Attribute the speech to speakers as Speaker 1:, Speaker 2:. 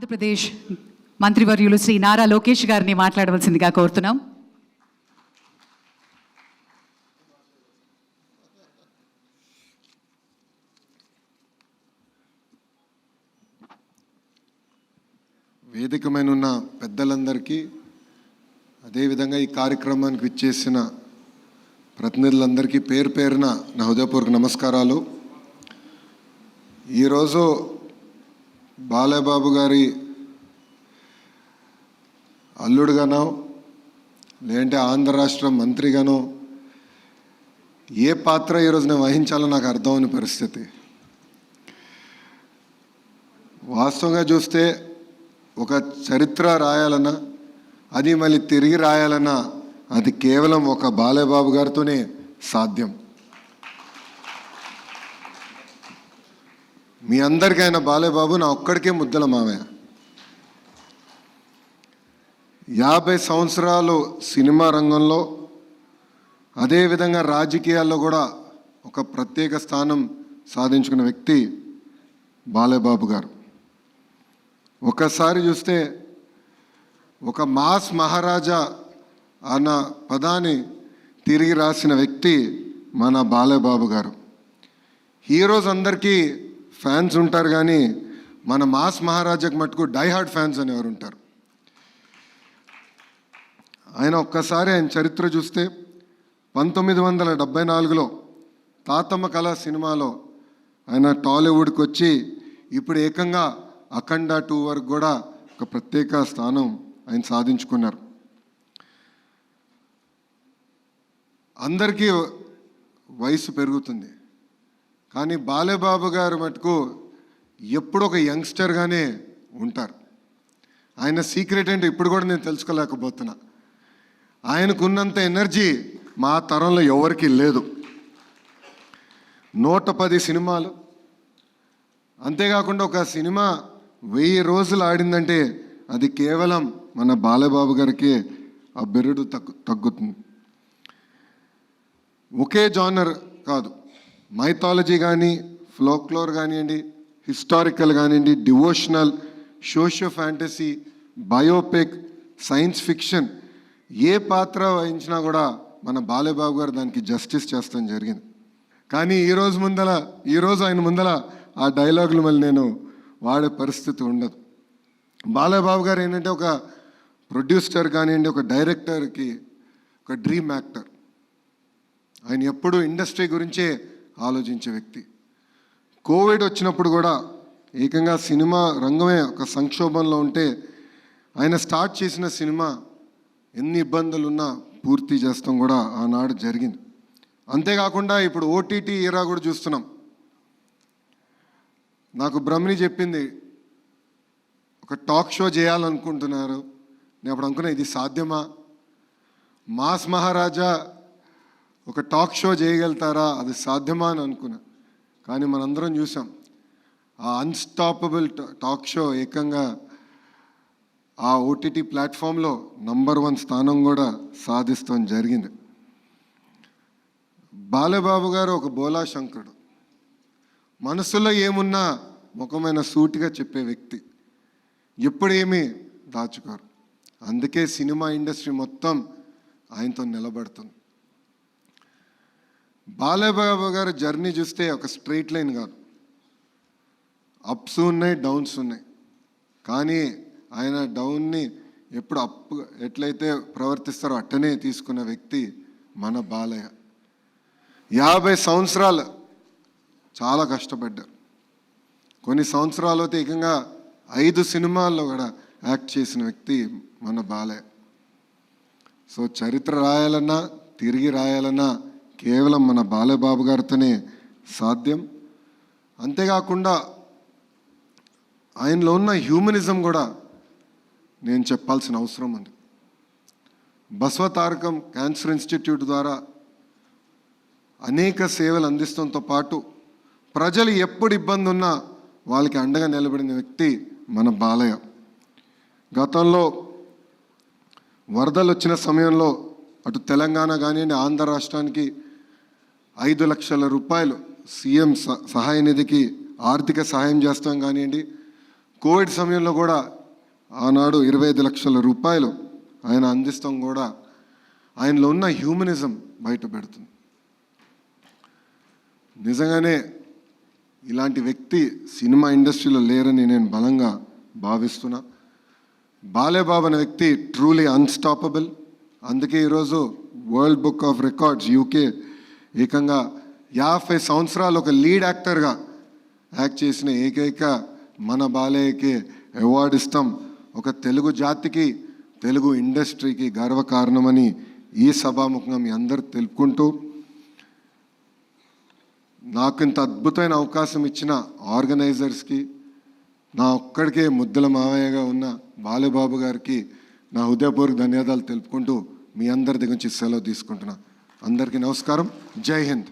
Speaker 1: ఆంధ్రప్రదేశ్ మంత్రివర్యులు శ్రీ నారా లోకేష్ గారిని మాట్లాడవలసిందిగా కోరుతున్నాం.
Speaker 2: వేదికమైన ఉన్న పెద్దలందరికీ అదేవిధంగా ఈ కార్యక్రమానికి విచ్చేసిన ప్రతినిధులందరికీ పేరు పేరున నా హృదయపూర్వక నమస్కారాలు. ఈరోజు బాలేబాబు గారి అల్లుడుగానో లేదంటే ఆంధ్ర రాష్ట్ర మంత్రిగానో ఏ పాత్ర ఈరోజు నేను వహించాలో నాకు అర్థం అవని పరిస్థితి. వాస్తవంగా చూస్తే ఒక చరిత్ర రాయాలన్నా అది మళ్ళీ తిరిగి రాయాలన్నా అది కేవలం ఒక బాలేబాబు గారితోనే సాధ్యం. మీ అందరికీ ఆయన బాలయ్యబాబు నా ఒక్కడికే ముద్దల మామయ్య యాభై సంవత్సరాలు సినిమా రంగంలో అదేవిధంగా రాజకీయాల్లో కూడా ఒక ప్రత్యేక స్థానం సాధించుకున్న వ్యక్తి బాలయ్యబాబు గారు. ఒకసారి చూస్తే ఒక మాస్ మహారాజా అన్న పదాన్ని తిరిగి రాసిన వ్యక్తి మన బాలయ్యబాబు గారు. హీరోస్ అందరికీ ఫ్యాన్స్ ఉంటారు కానీ మన మాస్ మహారాజాకి మటుకు డైహార్డ్ ఫ్యాన్స్ అనేవారు ఉంటారు? ఆయన ఒక్కసారి ఆయన చరిత్ర చూస్తే పంతొమ్మిది వందల డెబ్బై నాలుగులో తాతమ్మ కళ సినిమాలో ఆయన టాలీవుడ్కి వచ్చి ఇప్పుడు ఏకంగా అఖండ టూ వరకు కూడా ఒక ప్రత్యేక స్థానం ఆయన సాధించుకున్నారు. అందరికీ వయసు పెరుగుతుంది. కానీ బాలేబాబు గారు మటుకు ఎప్పుడు ఒక యంగ్స్టర్గానే ఉంటారు. ఆయన సీక్రెట్ ఏంటో ఇప్పుడు కూడా నేను తెలుసుకోలేకపోతున్నా. ఆయనకున్నంత ఎనర్జీ మా తరంలో ఎవరికీ లేదు. నూట పది సినిమాలు. అంతేకాకుండా ఒక సినిమా వెయ్యి రోజులు ఆడిందంటే అది కేవలం మన బాలబాబు గారికి ఆ బెరుడు తగ్గు తగ్గుతుంది. ఒకే జానర్ కాదు. మైథాలజీ కానీ ఫ్లోక్లోర్ కానివ్వండి హిస్టారికల్ కానివ్వండి devotional socio fantasy biopic science fiction ఏ పాత్ర వహించినా కూడా మన బాలేబాబు గారు దానికి జస్టిస్ చేస్తాం జరిగింది. కానీ ఈరోజు ముందల ఈరోజు ఆయన ముందల ఆ డైలాగులు మళ్ళీ నేను వాడే పరిస్థితి ఉండదు. బాలేబాబు గారు ఏంటంటే ఒక ప్రొడ్యూసర్ కానివ్వండి ఒక డైరెక్టర్కి ఒక డ్రీమ్ యాక్టర్ ఆయన ఎప్పుడు ఇండస్ట్రీ గురించే ఆలోచించే వ్యక్తి. కోవిడ్ వచ్చినప్పుడు కూడా ఏకంగా సినిమా రంగమే ఒక సంక్షోభంలో ఉంటే ఆయన స్టార్ట్ చేసిన సినిమా ఎన్ని ఇబ్బందులు ఉన్నా పూర్తి చేస్తాం కూడా ఆనాడు జరిగింది. అంతేకాకుండా ఇప్పుడు ఓటీటీ ఇరా కూడా చూస్తున్నాం. నాకు బ్రహ్మిని చెప్పింది ఒక టాక్ షో చేయాలనుకుంటున్నారు. నేను అప్పుడు అనుకున్నా ఇది సాధ్యమా? మాస్ మహారాజా ఒక టాక్ షో చేయగలుగుతారా? అది సాధ్యమా అని అనుకున్నా. కానీ మనందరం చూసాం. ఆ అన్స్టాపబుల్ టాక్ షో ఏకంగా ఆ ఓటీటీ ప్లాట్ఫామ్లో నంబర్ వన్ స్థానం కూడా సాధిస్తాం జరిగింది. బాలబాబు గారు ఒక బోలా శంకరుడు. మనసులో ఏమున్నా ముఖమైన సూటిగా చెప్పే వ్యక్తి. ఎప్పుడేమీ దాచుకోరు. అందుకే సినిమా ఇండస్ట్రీ మొత్తం ఆయనతో నిలబడుతుంది. బాలబాబు గారు జర్నీ చూస్తే ఒక స్ట్రైట్ లైన్ కాదు. అప్స్ ఉన్నాయి డౌన్స్ ఉన్నాయి. కానీ ఆయన డౌన్ని ఎప్పుడు అప్ ఎట్లయితే ప్రవర్తిస్తారో అట్టనే తీసుకున్న వ్యక్తి మన బాలయ్య. యాభై సంవత్సరాలు చాలా కష్టపడ్డారు. కొన్ని సంవత్సరాలు అయితే ఏకంగా ఐదు సినిమాల్లో కూడా యాక్ట్ చేసిన వ్యక్తి మన బాలయ్య. సో చరిత్ర రాయాలన్నా తిరిగి రాయాలన్నా కేవలం మన బాలబాబు గారితోనే సాధ్యం. అంతేకాకుండా ఆయనలో ఉన్న హ్యూమనిజం కూడా నేను చెప్పాల్సిన అవసరం ఉంది. బసవతారకం క్యాన్సర్ ఇన్స్టిట్యూట్ ద్వారా అనేక సేవలు అందిస్తంతో పాటు ప్రజలు ఎప్పుడు ఇబ్బంది ఉన్నా వాళ్ళకి అండగా నిలబడిన వ్యక్తి మన బాలయ్య. గతంలో వరదలు వచ్చిన సమయంలో అటు తెలంగాణ కానివ్వండి ఆంధ్ర రాష్ట్రానికి ఐదు లక్షల రూపాయలు సీఎం స- సహాయ నిధికి ఆర్థిక సహాయం చేస్తాం కానివ్వండి. కోవిడ్ సమయంలో కూడా ఆనాడు ఇరవై ఐదు లక్షల రూపాయలు ఆయన అందిస్తాం కూడా ఆయనలో ఉన్న హ్యూమనిజం బయట పెడుతుంది. నిజంగానే ఇలాంటి వ్యక్తి సినిమా ఇండస్ట్రీలో లేరని నేను బలంగా భావిస్తున్నా. బాలేబాబు అనే వ్యక్తి ట్రూలీ అన్స్టాపబుల్ అందుకే ఈరోజు world book of records UK ఏకంగా యాభై సంవత్సరాలు ఒక లీడ్ యాక్టర్గా యాక్ట్ చేసిన ఏకైక మన బాలయ్యకి అవార్డు ఇస్తాం. ఒక తెలుగు జాతికి తెలుగు ఇండస్ట్రీకి గర్వకారణమని ఈ సభాముఖంగా మీ అందరు తెలుపుకుంటూ నాకు ఇంత అద్భుతమైన అవకాశం ఇచ్చిన ఆర్గనైజర్స్కి నా ఒక్కడికే ముద్దల మావయ్యగా ఉన్న బాలబాబు గారికి నా హృదయపూర్వక ధన్యవాదాలు తెలుపుకుంటూ మీ అందరి దగ్గర నుంచి సెలవు తీసుకుంటున్నా. అందరికీ నమస్కారం. జై హింద్.